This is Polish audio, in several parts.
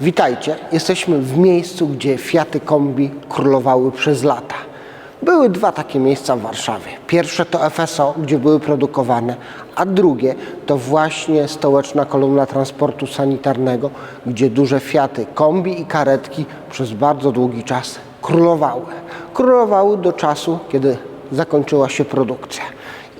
Witajcie, jesteśmy w miejscu, gdzie Fiaty Kombi królowały przez lata. Były dwa takie miejsca w Warszawie. Pierwsze to FSO, gdzie były produkowane, a drugie to właśnie stołeczna kolumna transportu sanitarnego, gdzie duże Fiaty Kombi i karetki przez bardzo długi czas królowały. Królowały do czasu, kiedy zakończyła się produkcja.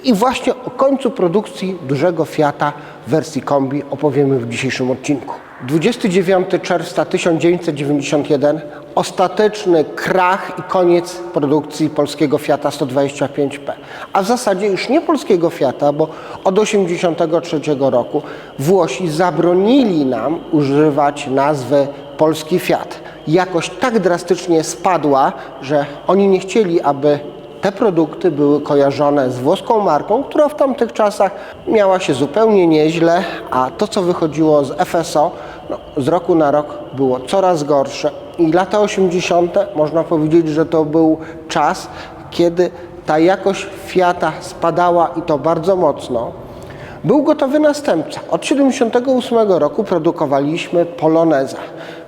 I właśnie o końcu produkcji dużego Fiata w wersji kombi opowiemy w dzisiejszym odcinku. 29 czerwca 1991 ostateczny krach i koniec produkcji polskiego Fiata 125P. A w zasadzie już nie polskiego Fiata, bo od 1983 roku Włosi zabronili nam używać nazwy polski Fiat. Jakość tak drastycznie spadła, że oni nie chcieli, aby te produkty były kojarzone z włoską marką, która w tamtych czasach miała się zupełnie nieźle, a to, co wychodziło z FSO, no, z roku na rok było coraz gorsze. I lata 80. można powiedzieć, że to był czas, kiedy ta jakość Fiata spadała i to bardzo mocno. Był gotowy następca. Od 1978 roku produkowaliśmy Poloneza.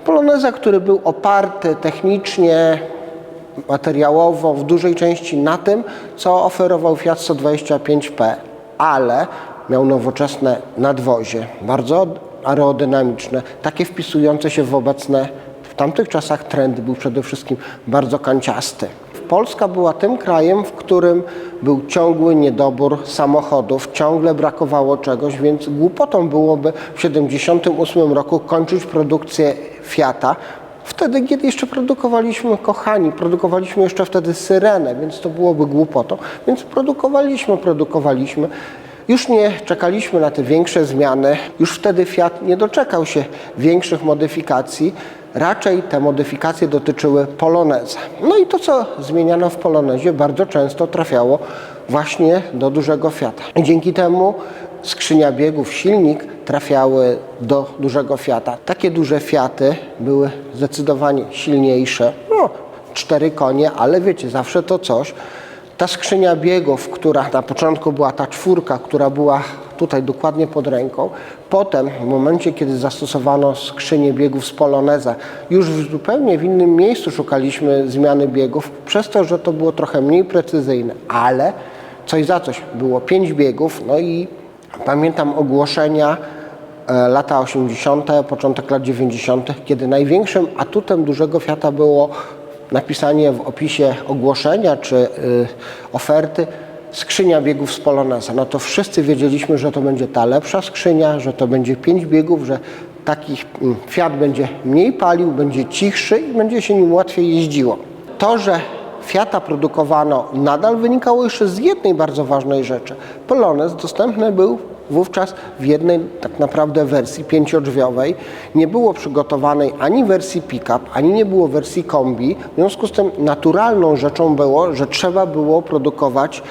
Poloneza, który był oparty technicznie, materiałowo w dużej części na tym, co oferował Fiat 125P, ale miał nowoczesne nadwozie, bardzo aerodynamiczne, takie wpisujące się w obecne w tamtych czasach trendy, był przede wszystkim bardzo kanciasty. Polska była tym krajem, w którym był ciągły niedobór samochodów, ciągle brakowało czegoś, więc głupotą byłoby w 1978 roku kończyć produkcję Fiata, Wtedy, kiedy jeszcze produkowaliśmy kochani, produkowaliśmy jeszcze wtedy syrenę, więc to byłoby głupotą. Więc produkowaliśmy, produkowaliśmy. Już nie czekaliśmy na te większe zmiany. Już wtedy Fiat nie doczekał się większych modyfikacji. Raczej te modyfikacje dotyczyły Poloneza. No i to, co zmieniano w Polonezie, bardzo często trafiało właśnie do dużego Fiata. Dzięki temu skrzynia biegów, silnik trafiały do dużego Fiata. Takie duże Fiaty były zdecydowanie silniejsze. No, cztery konie, ale wiecie, zawsze to coś. Ta skrzynia biegów, która na początku była ta czwórka, która była tutaj dokładnie pod ręką, potem w momencie, kiedy zastosowano skrzynię biegów z Poloneza, już w zupełnie w innym miejscu szukaliśmy zmiany biegów, przez to, że to było trochę mniej precyzyjne, ale coś za coś. Było pięć biegów, no i Pamiętam ogłoszenia e, lata 80., początek lat 90., kiedy największym atutem dużego Fiata było napisanie w opisie ogłoszenia czy y, oferty skrzynia biegów z Poloneza. No to wszyscy wiedzieliśmy, że to będzie ta lepsza skrzynia, że to będzie pięć biegów, że taki mm, Fiat będzie mniej palił, będzie cichszy i będzie się nim łatwiej jeździło. To, że Fiata produkowano nadal wynikało jeszcze z jednej bardzo ważnej rzeczy. Polonez dostępny był wówczas w jednej tak naprawdę wersji pięciodrzwiowej. Nie było przygotowanej ani wersji pick-up, ani nie było wersji kombi. W związku z tym naturalną rzeczą było, że trzeba było produkować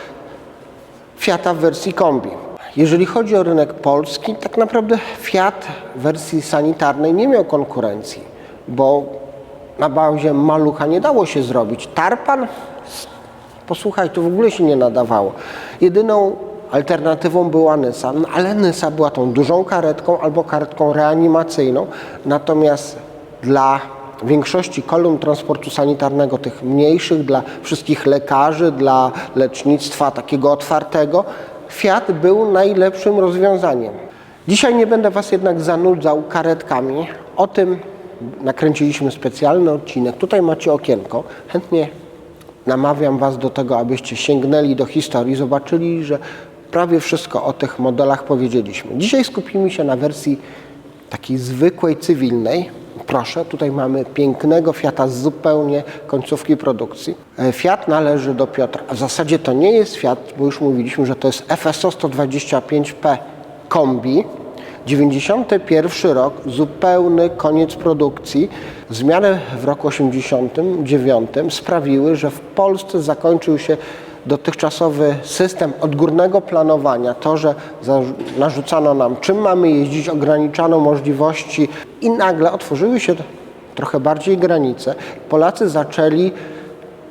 Fiata w wersji kombi. Jeżeli chodzi o rynek polski, tak naprawdę Fiat w wersji sanitarnej nie miał konkurencji, bo na bazie malucha nie dało się zrobić. Tarpan, posłuchaj, to w ogóle się nie nadawało. Jedyną alternatywą była Nysa, no, ale Nysa była tą dużą karetką albo karetką reanimacyjną, natomiast dla większości kolumn transportu sanitarnego, tych mniejszych, dla wszystkich lekarzy, dla lecznictwa takiego otwartego, Fiat był najlepszym rozwiązaniem. Dzisiaj nie będę Was jednak zanudzał karetkami. O tym nakręciliśmy specjalny odcinek. Tutaj macie okienko. Chętnie namawiam Was do tego, abyście sięgnęli do historii, zobaczyli, że prawie wszystko o tych modelach powiedzieliśmy. Dzisiaj skupimy się na wersji takiej zwykłej, cywilnej. Proszę, tutaj mamy pięknego Fiata z zupełnie końcówki produkcji. E, Fiat należy do Piotra. W zasadzie to nie jest Fiat, bo już mówiliśmy, że to jest FSO 125P kombi. 91 rok, zupełny koniec produkcji. Zmiany w roku 89 sprawiły, że w Polsce zakończył się dotychczasowy system odgórnego planowania, to, że narzucano nam, czym mamy jeździć, ograniczano możliwości i nagle otworzyły się trochę bardziej granice. Polacy zaczęli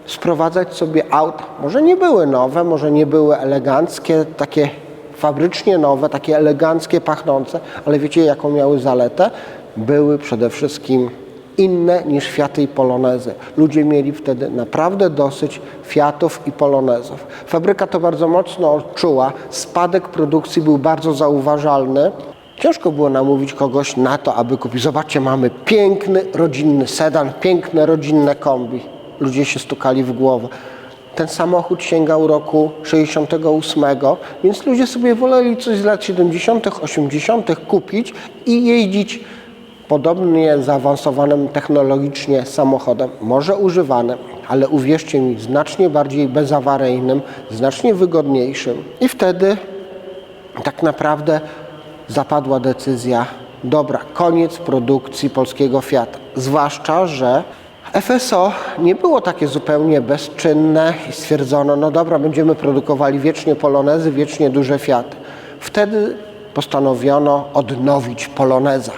sprowadzać sobie auta. Może nie były nowe, może nie były eleganckie, takie fabrycznie nowe, takie eleganckie, pachnące, ale wiecie jaką miały zaletę? były przede wszystkim inne niż Fiaty i Polonezy. Ludzie mieli wtedy naprawdę dosyć Fiatów i Polonezów. Fabryka to bardzo mocno odczuła, spadek produkcji był bardzo zauważalny. Ciężko było namówić kogoś na to, aby kupić. Zobaczcie, mamy piękny rodzinny sedan, piękne rodzinne kombi. Ludzie się stukali w głowę. Ten samochód sięgał roku 68, więc ludzie sobie woleli coś z lat 70., 80. kupić i jeździć podobnie zaawansowanym technologicznie samochodem, może używanym, ale uwierzcie mi, znacznie bardziej bezawaryjnym, znacznie wygodniejszym. I wtedy tak naprawdę zapadła decyzja, dobra, koniec produkcji polskiego Fiata. Zwłaszcza, że FSO nie było takie zupełnie bezczynne i stwierdzono, no dobra, będziemy produkowali wiecznie Polonezy, wiecznie duże Fiaty. Wtedy postanowiono odnowić Poloneza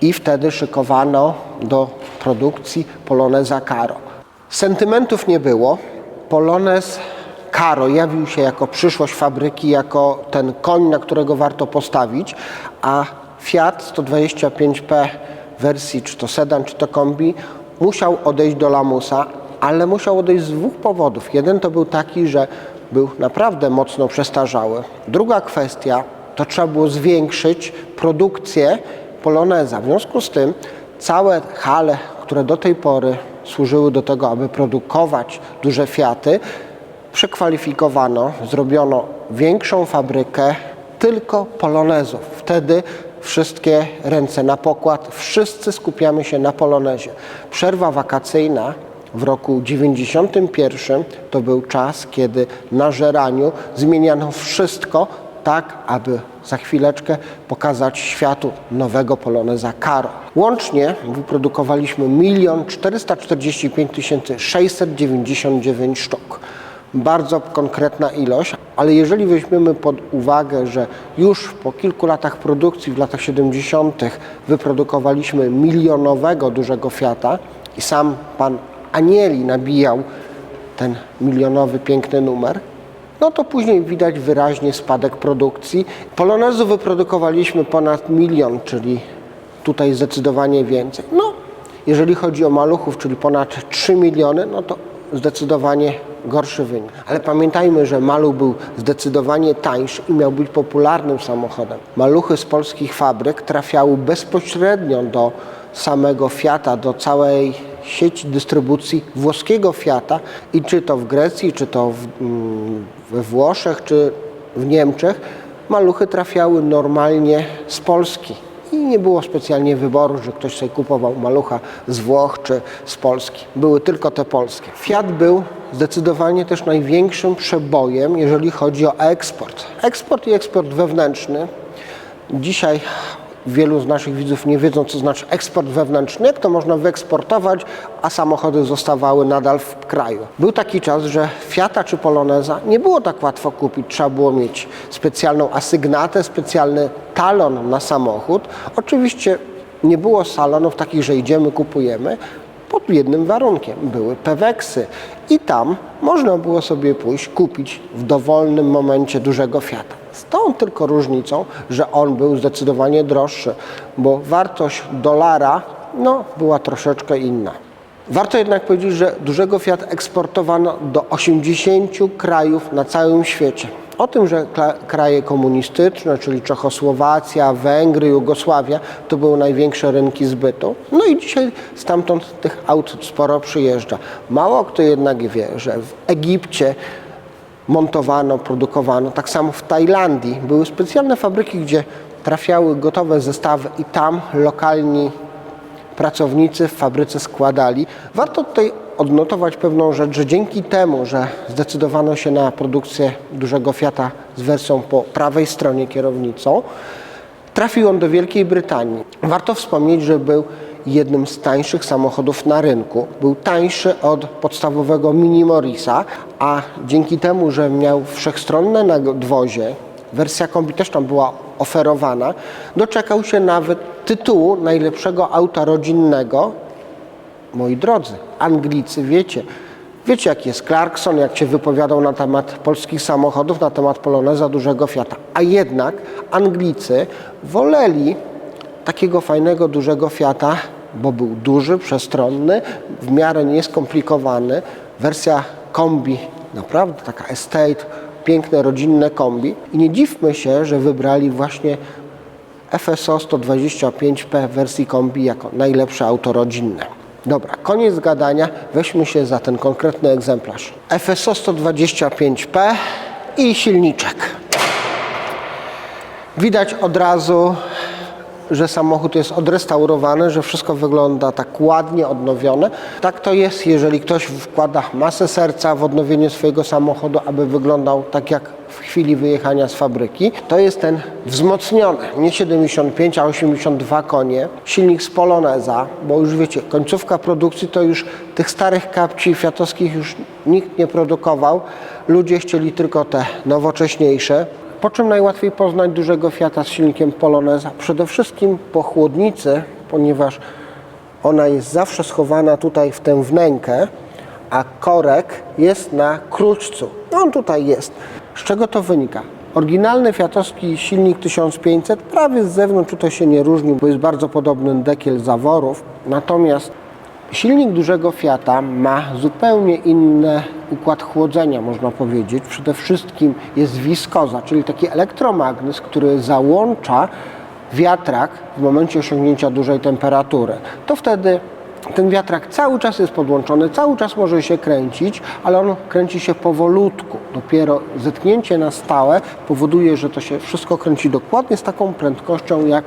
i wtedy szykowano do produkcji Poloneza Caro. Sentymentów nie było. Polonez Caro jawił się jako przyszłość fabryki, jako ten koń, na którego warto postawić, a Fiat 125P wersji czy to sedan, czy to kombi musiał odejść do lamusa, ale musiał odejść z dwóch powodów. Jeden to był taki, że był naprawdę mocno przestarzały. Druga kwestia to trzeba było zwiększyć produkcję Poloneza. W związku z tym całe hale, które do tej pory służyły do tego, aby produkować duże Fiaty, przekwalifikowano, zrobiono większą fabrykę tylko Polonezów. Wtedy wszystkie ręce na pokład, wszyscy skupiamy się na Polonezie. Przerwa wakacyjna w roku 91 to był czas, kiedy na żeraniu zmieniano wszystko tak, aby za chwileczkę pokazać światu nowego Poloneza Caro. Łącznie wyprodukowaliśmy 1 445 699 sztuk. Bardzo konkretna ilość, ale jeżeli weźmiemy pod uwagę, że już po kilku latach produkcji, w latach 70., wyprodukowaliśmy milionowego dużego Fiata i sam pan Anieli nabijał ten milionowy piękny numer, no to później widać wyraźnie spadek produkcji. Polonezu wyprodukowaliśmy ponad milion, czyli tutaj zdecydowanie więcej. No, jeżeli chodzi o maluchów, czyli ponad 3 miliony, no to zdecydowanie gorszy wynik. Ale pamiętajmy, że maluch był zdecydowanie tańszy i miał być popularnym samochodem. Maluchy z polskich fabryk trafiały bezpośrednio do samego Fiata, do całej sieci dystrybucji włoskiego Fiata i czy to w Grecji, czy to w, mm, we Włoszech, czy w Niemczech, maluchy trafiały normalnie z Polski. I nie było specjalnie wyboru, że ktoś sobie kupował malucha z Włoch czy z Polski. Były tylko te polskie. Fiat był zdecydowanie też największym przebojem, jeżeli chodzi o eksport. Eksport i eksport wewnętrzny. Dzisiaj wielu z naszych widzów nie wiedzą, co znaczy eksport wewnętrzny, to można wyeksportować, a samochody zostawały nadal w kraju. Był taki czas, że Fiata czy Poloneza nie było tak łatwo kupić. Trzeba było mieć specjalną asygnatę, specjalny talon na samochód. Oczywiście nie było salonów takich, że idziemy, kupujemy, pod jednym warunkiem. Były peweksy i tam można było sobie pójść, kupić w dowolnym momencie dużego Fiata. Z tą tylko różnicą, że on był zdecydowanie droższy, bo wartość dolara no, była troszeczkę inna. Warto jednak powiedzieć, że dużego Fiat eksportowano do 80 krajów na całym świecie. O tym, że kraje komunistyczne, czyli Czechosłowacja, Węgry, Jugosławia, to były największe rynki zbytu. No i dzisiaj stamtąd tych aut sporo przyjeżdża. Mało kto jednak wie, że w Egipcie montowano, produkowano. Tak samo w Tajlandii były specjalne fabryki, gdzie trafiały gotowe zestawy i tam lokalni pracownicy w fabryce składali. Warto tutaj odnotować pewną rzecz, że dzięki temu, że zdecydowano się na produkcję dużego Fiata z wersją po prawej stronie kierownicą, trafił on do Wielkiej Brytanii. Warto wspomnieć, że był jednym z tańszych samochodów na rynku. Był tańszy od podstawowego Mini Morrisa, a dzięki temu, że miał wszechstronne nadwozie, wersja kombi też tam była oferowana, doczekał się nawet tytułu najlepszego auta rodzinnego Moi drodzy, Anglicy, wiecie, wiecie jaki jest Clarkson, jak się wypowiadał na temat polskich samochodów, na temat Poloneza, dużego Fiata. A jednak Anglicy woleli takiego fajnego, dużego Fiata, bo był duży, przestronny, w miarę nieskomplikowany. Wersja kombi, naprawdę taka estate, piękne, rodzinne kombi. I nie dziwmy się, że wybrali właśnie FSO 125P w wersji kombi jako najlepsze auto rodzinne. Dobra, koniec gadania, weźmy się za ten konkretny egzemplarz. FSO 125P i silniczek. Widać od razu, że samochód jest odrestaurowany, że wszystko wygląda tak ładnie, odnowione. Tak to jest, jeżeli ktoś wkłada masę serca w odnowienie swojego samochodu, aby wyglądał tak jak w chwili wyjechania z fabryki. To jest ten wzmocniony, nie 75, a 82 konie. Silnik z Poloneza, bo już wiecie, końcówka produkcji to już tych starych kapci fiatowskich już nikt nie produkował. Ludzie chcieli tylko te nowocześniejsze. Po czym najłatwiej poznać dużego Fiata z silnikiem Poloneza? Przede wszystkim po chłodnicy, ponieważ ona jest zawsze schowana tutaj w tę wnękę, a korek jest na kruczcu. On tutaj jest. Z czego to wynika? Oryginalny fiatowski silnik 1500 prawie z zewnątrz tutaj się nie różni, bo jest bardzo podobny dekiel zaworów. Natomiast Silnik dużego Fiata ma zupełnie inny układ chłodzenia, można powiedzieć. Przede wszystkim jest wiskoza, czyli taki elektromagnes, który załącza wiatrak w momencie osiągnięcia dużej temperatury. To wtedy ten wiatrak cały czas jest podłączony, cały czas może się kręcić, ale on kręci się powolutku. Dopiero zetknięcie na stałe powoduje, że to się wszystko kręci dokładnie z taką prędkością jak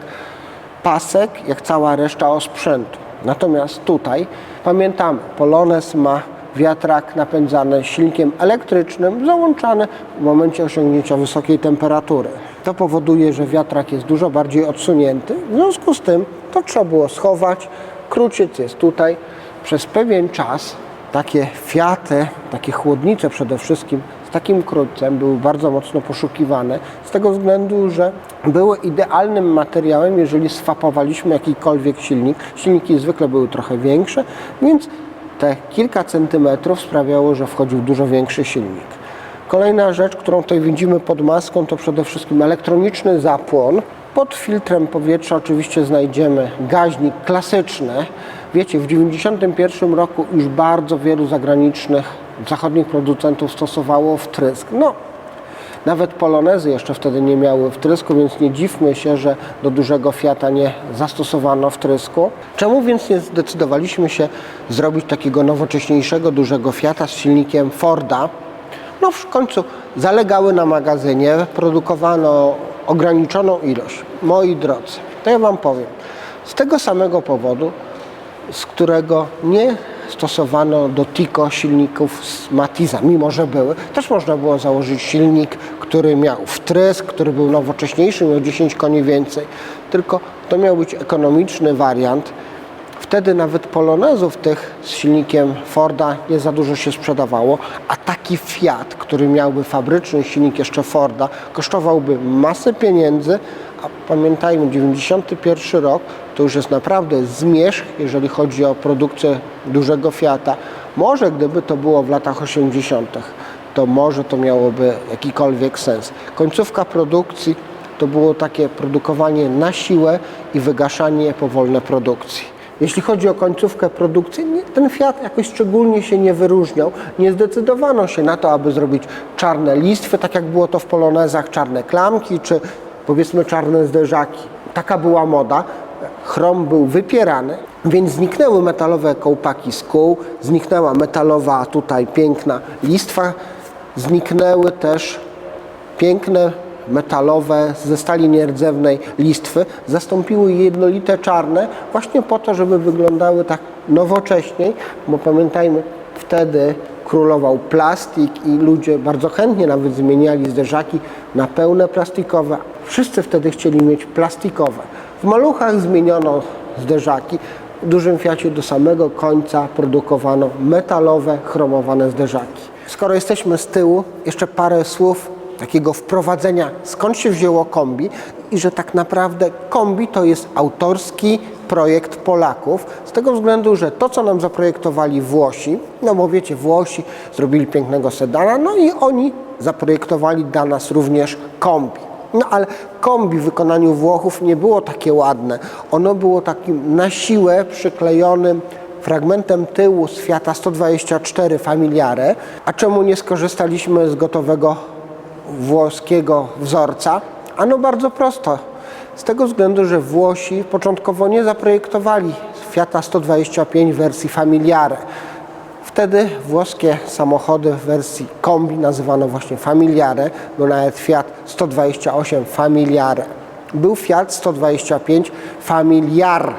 pasek, jak cała reszta osprzętu. Natomiast tutaj pamiętamy, Polones ma wiatrak napędzany silnikiem elektrycznym, załączany w momencie osiągnięcia wysokiej temperatury. To powoduje, że wiatrak jest dużo bardziej odsunięty. W związku z tym to trzeba było schować. Kruciec jest tutaj. Przez pewien czas takie Fiaty, takie chłodnicze przede wszystkim z takim krótcem były bardzo mocno poszukiwane z tego względu, że były idealnym materiałem, jeżeli swapowaliśmy jakikolwiek silnik. Silniki zwykle były trochę większe, więc te kilka centymetrów sprawiało, że wchodził dużo większy silnik. Kolejna rzecz, którą tutaj widzimy pod maską, to przede wszystkim elektroniczny zapłon. Pod filtrem powietrza oczywiście znajdziemy gaźnik klasyczny. Wiecie, w 1991 roku już bardzo wielu zagranicznych, zachodnich producentów stosowało wtrysk. No, nawet polonezy jeszcze wtedy nie miały wtrysku, więc nie dziwmy się, że do dużego Fiata nie zastosowano wtrysku. Czemu więc nie zdecydowaliśmy się zrobić takiego nowocześniejszego dużego Fiata z silnikiem Forda? No w końcu zalegały na magazynie, produkowano ograniczoną ilość. Moi drodzy, to ja Wam powiem, z tego samego powodu, z którego nie stosowano do Tico silników z Matiza, mimo że były. Też można było założyć silnik, który miał wtrysk, który był nowocześniejszy, miał 10 koni więcej. Tylko to miał być ekonomiczny wariant. Wtedy nawet polonezów tych z silnikiem Forda nie za dużo się sprzedawało, a taki Fiat, który miałby fabryczny silnik jeszcze Forda, kosztowałby masę pieniędzy, a pamiętajmy, 91 rok to już jest naprawdę zmierzch, jeżeli chodzi o produkcję dużego Fiata. Może gdyby to było w latach 80., to może to miałoby jakikolwiek sens. Końcówka produkcji to było takie produkowanie na siłę i wygaszanie powolne produkcji. Jeśli chodzi o końcówkę produkcji, ten Fiat jakoś szczególnie się nie wyróżniał. Nie zdecydowano się na to, aby zrobić czarne listwy, tak jak było to w polonezach, czarne klamki czy powiedzmy czarne zderzaki. Taka była moda. Chrom był wypierany, więc zniknęły metalowe kołpaki z kół, zniknęła metalowa tutaj piękna listwa, zniknęły też piękne metalowe ze stali nierdzewnej listwy zastąpiły jednolite czarne właśnie po to, żeby wyglądały tak nowocześniej, bo pamiętajmy, wtedy królował plastik i ludzie bardzo chętnie nawet zmieniali zderzaki na pełne plastikowe. Wszyscy wtedy chcieli mieć plastikowe. W maluchach zmieniono zderzaki. W dużym Fiacie do samego końca produkowano metalowe, chromowane zderzaki. Skoro jesteśmy z tyłu, jeszcze parę słów takiego wprowadzenia, skąd się wzięło kombi i że tak naprawdę kombi to jest autorski projekt Polaków, z tego względu, że to, co nam zaprojektowali Włosi, no bo wiecie, Włosi zrobili pięknego sedana, no i oni zaprojektowali dla nas również kombi. No ale kombi w wykonaniu Włochów nie było takie ładne. Ono było takim na siłę przyklejonym fragmentem tyłu z Fiata 124 Familiare. A czemu nie skorzystaliśmy z gotowego włoskiego wzorca? Ano bardzo prosto. Z tego względu, że Włosi początkowo nie zaprojektowali Fiata 125 w wersji Familiare. Wtedy włoskie samochody w wersji kombi nazywano właśnie Familiare, był nawet Fiat 128 Familiare. Był Fiat 125 Familiar.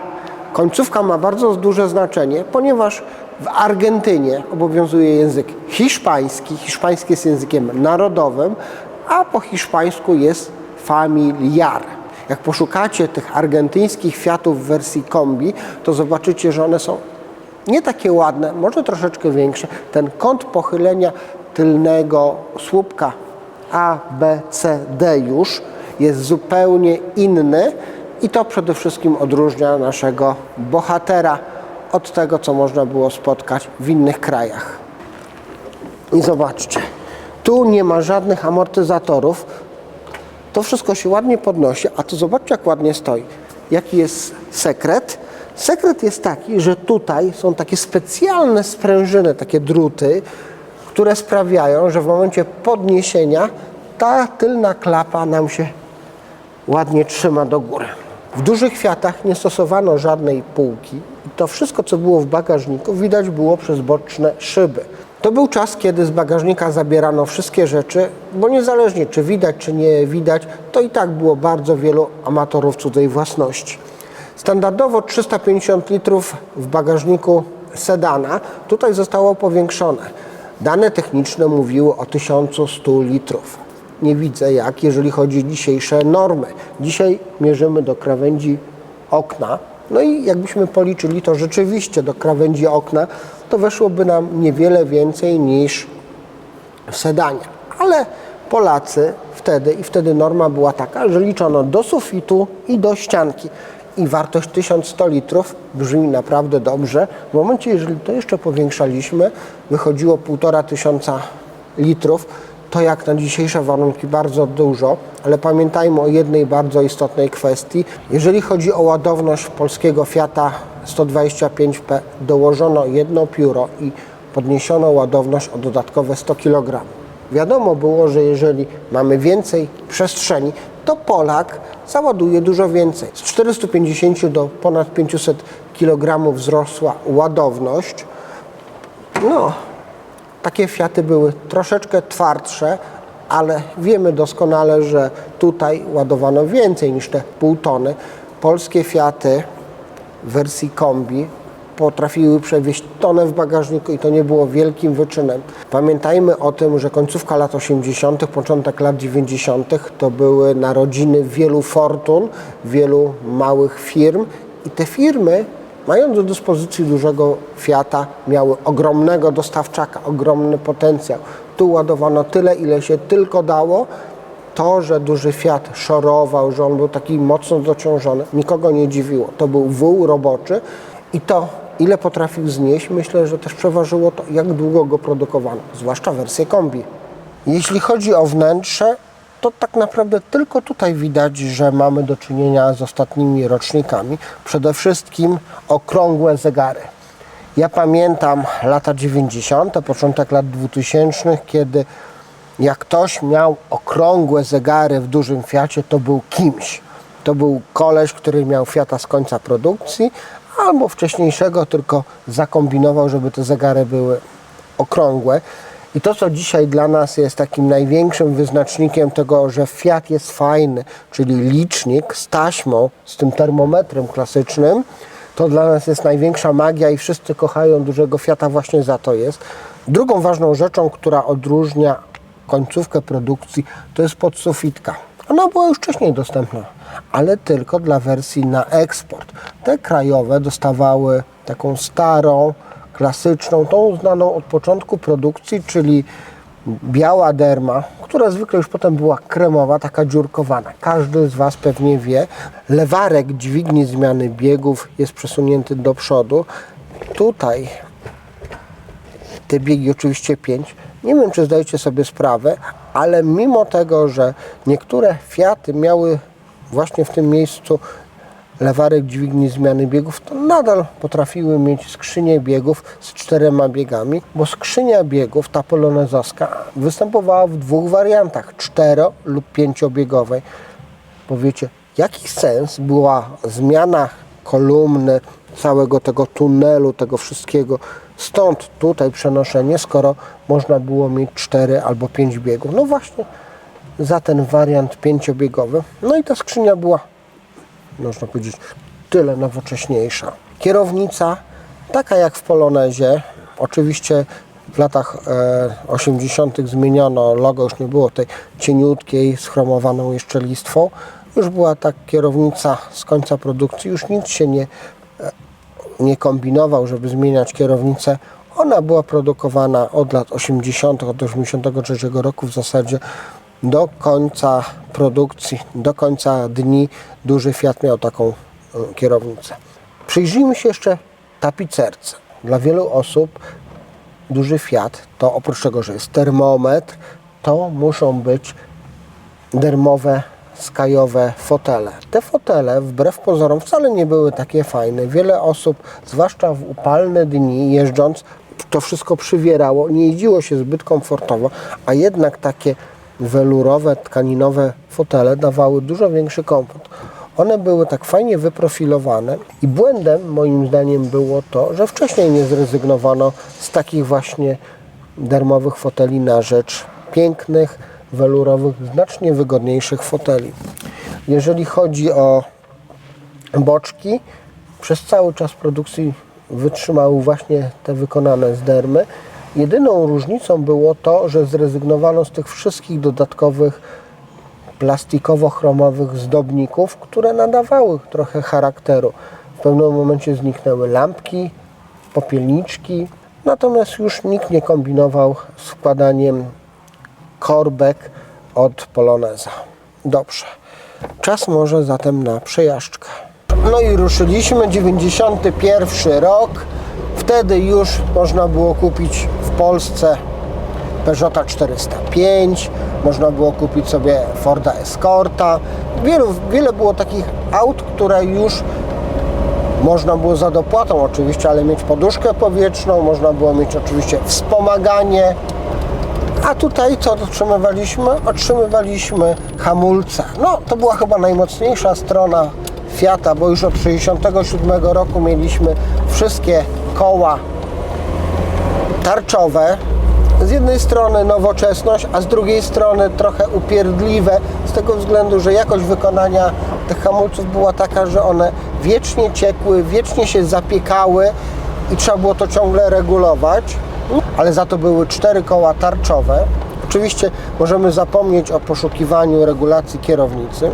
Końcówka ma bardzo duże znaczenie, ponieważ w Argentynie obowiązuje język hiszpański. Hiszpański jest językiem narodowym, a po hiszpańsku jest familiar. Jak poszukacie tych argentyńskich Fiatów w wersji kombi, to zobaczycie, że one są nie takie ładne, może troszeczkę większe. Ten kąt pochylenia tylnego słupka A, B, C, D już jest zupełnie inny i to przede wszystkim odróżnia naszego bohatera od tego, co można było spotkać w innych krajach. I zobaczcie, tu nie ma żadnych amortyzatorów. To wszystko się ładnie podnosi, a tu zobaczcie, jak ładnie stoi. Jaki jest sekret? Sekret jest taki, że tutaj są takie specjalne sprężyny, takie druty, które sprawiają, że w momencie podniesienia ta tylna klapa nam się ładnie trzyma do góry. W dużych Fiatach nie stosowano żadnej półki to wszystko, co było w bagażniku, widać było przez boczne szyby. To był czas, kiedy z bagażnika zabierano wszystkie rzeczy, bo niezależnie czy widać, czy nie widać, to i tak było bardzo wielu amatorów cudzej własności. Standardowo 350 litrów w bagażniku sedana, tutaj zostało powiększone. Dane techniczne mówiły o 1100 litrów. Nie widzę jak, jeżeli chodzi o dzisiejsze normy. Dzisiaj mierzymy do krawędzi okna. No i jakbyśmy policzyli to rzeczywiście do krawędzi okna, to weszłoby nam niewiele więcej niż w sedanie. Ale Polacy wtedy, i wtedy norma była taka, że liczono do sufitu i do ścianki. I wartość 1100 litrów brzmi naprawdę dobrze. W momencie, jeżeli to jeszcze powiększaliśmy, wychodziło 1,5 tysiąca litrów, to jak na dzisiejsze warunki bardzo dużo, ale pamiętajmy o jednej bardzo istotnej kwestii. Jeżeli chodzi o ładowność polskiego Fiata 125P, dołożono jedno pióro i podniesiono ładowność o dodatkowe 100 kg. Wiadomo było, że jeżeli mamy więcej przestrzeni, to Polak załaduje dużo więcej. Z 450 do ponad 500 kg wzrosła ładowność. No, takie Fiaty były troszeczkę twardsze, ale wiemy doskonale, że tutaj ładowano więcej niż te pół tony. Polskie Fiaty w wersji kombi potrafiły przewieźć tonę w bagażniku i to nie było wielkim wyczynem. Pamiętajmy o tym, że końcówka lat 80., początek lat 90. to były narodziny wielu fortun, wielu małych firm i te firmy mając do dyspozycji dużego Fiata, miały ogromnego dostawczaka, ogromny potencjał. Tu ładowano tyle, ile się tylko dało. To, że duży Fiat szorował, że on był taki mocno dociążony, nikogo nie dziwiło. To był wół roboczy i to, ile potrafił znieść, myślę, że też przeważyło to, jak długo go produkowano, zwłaszcza wersję kombi. Jeśli chodzi o wnętrze, to tak naprawdę tylko tutaj widać, że mamy do czynienia z ostatnimi rocznikami. Przede wszystkim okrągłe zegary. Ja pamiętam lata 90., początek lat 2000, kiedy jak ktoś miał okrągłe zegary w dużym Fiacie, to był kimś. To był koleś, który miał Fiata z końca produkcji, albo wcześniejszego, tylko zakombinował, żeby te zegary były okrągłe. I to, co dzisiaj dla nas jest takim największym wyznacznikiem tego, że Fiat jest fajny, czyli licznik z taśmą, z tym termometrem klasycznym, to dla nas jest największa magia i wszyscy kochają dużego Fiata właśnie za to jest. Drugą ważną rzeczą, która odróżnia końcówkę produkcji, to jest podsufitka. Ona była już wcześniej dostępna, ale tylko dla wersji na eksport. Te krajowe dostawały taką starą, klasyczną, tą znaną od początku produkcji, czyli biała derma, która zwykle już potem była kremowa, taka dziurkowana. Każdy z Was pewnie wie. Lewarek dźwigni zmiany biegów jest przesunięty do przodu. Tutaj te biegi oczywiście 5 Nie wiem, czy zdajecie sobie sprawę, ale mimo tego, że niektóre Fiaty miały właśnie w tym miejscu lewarek dźwigni zmiany biegów, to nadal potrafiły mieć skrzynię biegów z czterema biegami, bo skrzynia biegów, ta polonezowska, występowała w dwóch wariantach, cztero lub pięciobiegowej. Powiecie, jaki sens była zmiana kolumny, całego tego tunelu, tego wszystkiego, stąd tutaj przenoszenie, skoro można było mieć cztery albo pięć biegów. No właśnie za ten wariant pięciobiegowy. No i ta skrzynia była można powiedzieć, tyle nowocześniejsza. Kierownica, taka jak w Polonezie, oczywiście w latach e, 80. zmieniono logo, już nie było tej cieniutkiej, schromowaną jeszcze listwą. Już była ta kierownica z końca produkcji, już nic się nie, e, nie kombinował, żeby zmieniać kierownicę. Ona była produkowana od lat 80., od 83 roku w zasadzie do końca produkcji, do końca dni duży Fiat miał taką e, kierownicę. Przyjrzyjmy się jeszcze tapicerce. Dla wielu osób duży Fiat to oprócz tego, że jest termometr, to muszą być dermowe, skajowe fotele. Te fotele wbrew pozorom wcale nie były takie fajne. Wiele osób, zwłaszcza w upalne dni jeżdżąc, to wszystko przywierało, nie jeździło się zbyt komfortowo, a jednak takie welurowe, tkaninowe fotele dawały dużo większy komfort. One były tak fajnie wyprofilowane i błędem moim zdaniem było to, że wcześniej nie zrezygnowano z takich właśnie darmowych foteli na rzecz pięknych, welurowych, znacznie wygodniejszych foteli. Jeżeli chodzi o boczki, przez cały czas produkcji wytrzymały właśnie te wykonane z dermy. Jedyną różnicą było to, że zrezygnowano z tych wszystkich dodatkowych plastikowo-chromowych zdobników, które nadawały trochę charakteru. W pewnym momencie zniknęły lampki, popielniczki, natomiast już nikt nie kombinował z wkładaniem korbek od Poloneza. Dobrze. Czas może zatem na przejażdżkę. No i ruszyliśmy, 91 rok. Wtedy już można było kupić w Polsce Peugeota 405, można było kupić sobie Forda Escorta. Wielu, wiele było takich aut, które już można było za dopłatą oczywiście, ale mieć poduszkę powietrzną, można było mieć oczywiście wspomaganie. A tutaj co otrzymywaliśmy? Otrzymywaliśmy hamulce. No, to była chyba najmocniejsza strona Fiata, bo już od 1967 roku mieliśmy wszystkie koła tarczowe. Z jednej strony nowoczesność, a z drugiej strony trochę upierdliwe, z tego względu, że jakość wykonania tych hamulców była taka, że one wiecznie ciekły, wiecznie się zapiekały i trzeba było to ciągle regulować. Ale za to były cztery koła tarczowe. Oczywiście możemy zapomnieć o poszukiwaniu regulacji kierownicy.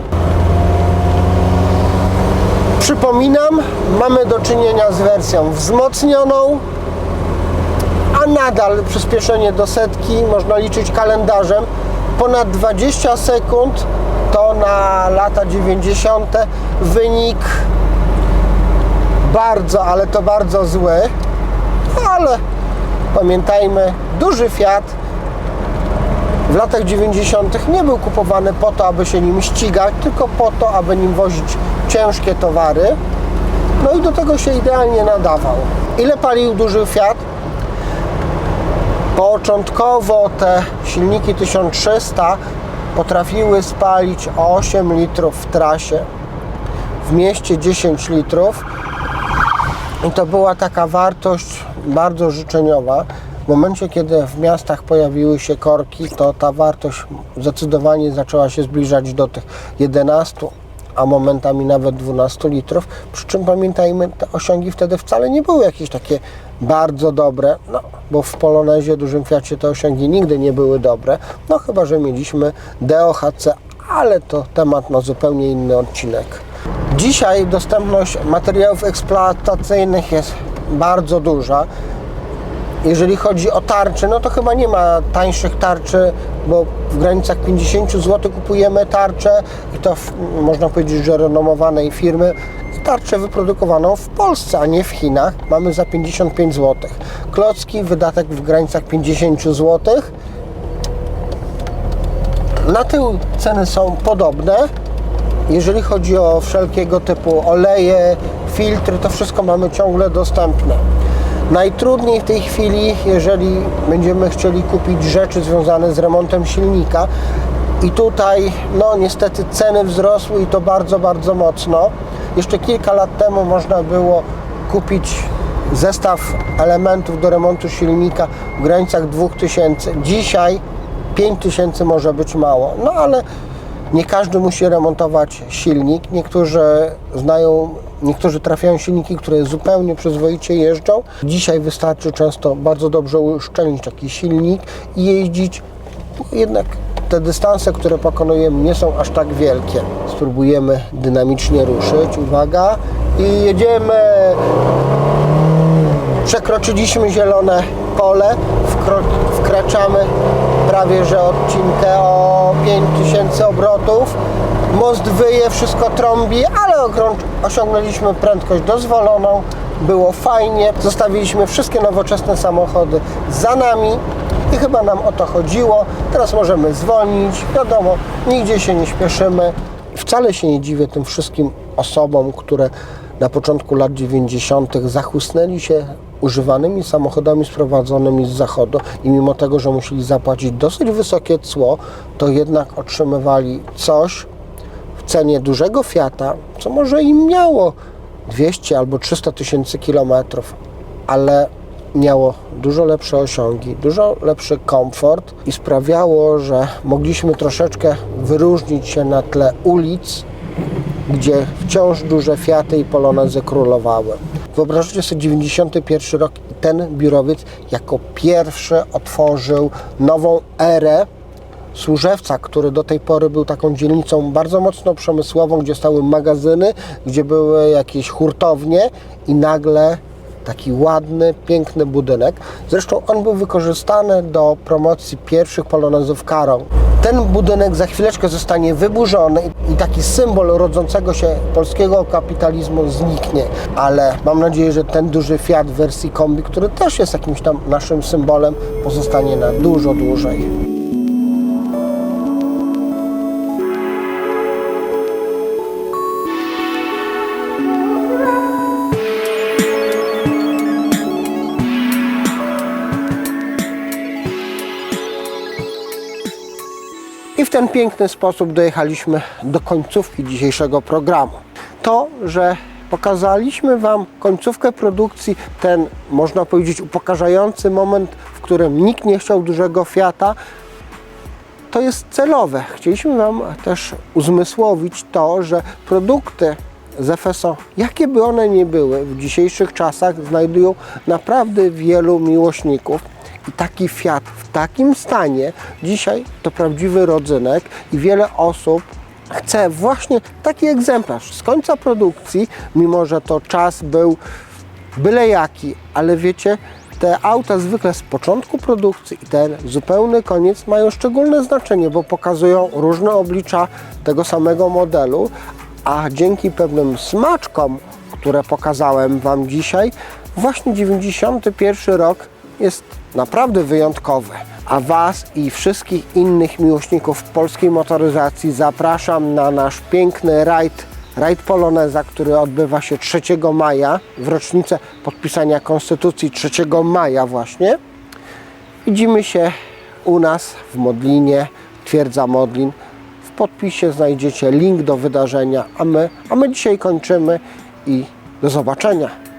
Przypominam, mamy do czynienia z wersją wzmocnioną, a nadal przyspieszenie do setki można liczyć kalendarzem. Ponad 20 sekund to na lata 90. wynik bardzo, ale to bardzo zły. Ale pamiętajmy, duży Fiat w latach 90. nie był kupowany po to, aby się nim ścigać, tylko po to, aby nim wozić ciężkie towary. No i do tego się idealnie nadawał. Ile palił duży Fiat? Początkowo te silniki 1300 potrafiły spalić 8 litrów w trasie, w mieście 10 litrów. I to była taka wartość bardzo życzeniowa. W momencie, kiedy w miastach pojawiły się korki, to ta wartość zdecydowanie zaczęła się zbliżać do tych 11, a momentami nawet 12 litrów. Przy czym pamiętajmy, te osiągi wtedy wcale nie były jakieś takie bardzo dobre, no, bo w Polonezie, dużym Fiacie te osiągi nigdy nie były dobre, no chyba, że mieliśmy DOHC, ale to temat na zupełnie inny odcinek. Dzisiaj dostępność materiałów eksploatacyjnych jest bardzo duża. Jeżeli chodzi o tarcze, no to chyba nie ma tańszych tarczy, bo w granicach 50 zł kupujemy tarczę i to w, można powiedzieć, że renomowanej firmy. Tarczę wyprodukowaną w Polsce, a nie w Chinach. Mamy za 55 zł. Klocki, wydatek w granicach 50 zł. Na tył ceny są podobne. Jeżeli chodzi o wszelkiego typu oleje, filtry, to wszystko mamy ciągle dostępne. Najtrudniej w tej chwili, jeżeli będziemy chcieli kupić rzeczy związane z remontem silnika i tutaj, no niestety ceny wzrosły i to bardzo, bardzo mocno. Jeszcze kilka lat temu można było kupić zestaw elementów do remontu silnika w granicach 2000. Dzisiaj 5000 może być mało, no ale nie każdy musi remontować silnik. Niektórzy znają, niektórzy trafiają silniki, które zupełnie przyzwoicie jeżdżą. Dzisiaj wystarczy często bardzo dobrze uszczelnić taki silnik i jeździć. Jednak te dystanse, które pokonujemy, nie są aż tak wielkie. Spróbujemy dynamicznie ruszyć. Uwaga i jedziemy. Przekroczyliśmy zielone pole, wkraczamy prawie że odcinkę o 5000 obrotów. Most wyje, wszystko trąbi, ale osiągnęliśmy prędkość dozwoloną. Było fajnie, zostawiliśmy wszystkie nowoczesne samochody za nami i chyba nam o to chodziło. Teraz możemy zwolnić, wiadomo, nigdzie się nie śpieszymy. Wcale się nie dziwię tym wszystkim osobom, które na początku lat 90. zachłysnęli się używanymi samochodami sprowadzonymi z zachodu i mimo tego, że musieli zapłacić dosyć wysokie cło, to jednak otrzymywali coś w cenie dużego Fiata, co może im miało 200 albo 300 tysięcy kilometrów, ale miało dużo lepsze osiągi, dużo lepszy komfort i sprawiało, że mogliśmy troszeczkę wyróżnić się na tle ulic, gdzie wciąż duże Fiaty i Polonezy królowały. Wyobraźcie sobie 91 rok i ten biurowiec jako pierwszy otworzył nową erę Służewca, który do tej pory był taką dzielnicą bardzo mocno przemysłową, gdzie stały magazyny, gdzie były jakieś hurtownie i nagle taki ładny, piękny budynek. Zresztą on był wykorzystany do promocji pierwszych polonezów karą. Ten budynek za chwileczkę zostanie wyburzony i taki symbol rodzącego się polskiego kapitalizmu zniknie. Ale mam nadzieję, że ten duży Fiat w wersji kombi, który też jest jakimś tam naszym symbolem, pozostanie na dużo dłużej. Ten piękny sposób dojechaliśmy do końcówki dzisiejszego programu. To, że pokazaliśmy Wam końcówkę produkcji, ten można powiedzieć upokarzający moment, w którym nikt nie chciał dużego Fiata, to jest celowe. Chcieliśmy Wam też uzmysłowić to, że produkty z FSO, jakie by one nie były, w dzisiejszych czasach znajdują naprawdę wielu miłośników. I taki Fiat w takim stanie dzisiaj to prawdziwy rodzynek i wiele osób chce właśnie taki egzemplarz z końca produkcji, mimo że to czas był byle jaki, ale wiecie, te auta zwykle z początku produkcji i ten zupełny koniec mają szczególne znaczenie, bo pokazują różne oblicza tego samego modelu, a dzięki pewnym smaczkom, które pokazałem Wam dzisiaj, właśnie 91 rok jest naprawdę wyjątkowy. A Was i wszystkich innych miłośników polskiej motoryzacji zapraszam na nasz piękny rajd, rajd Poloneza, który odbywa się 3 maja, w rocznicę podpisania Konstytucji 3 maja właśnie. Widzimy się u nas w Modlinie, Twierdza Modlin. W podpisie znajdziecie link do wydarzenia, a my, a my dzisiaj kończymy i do zobaczenia.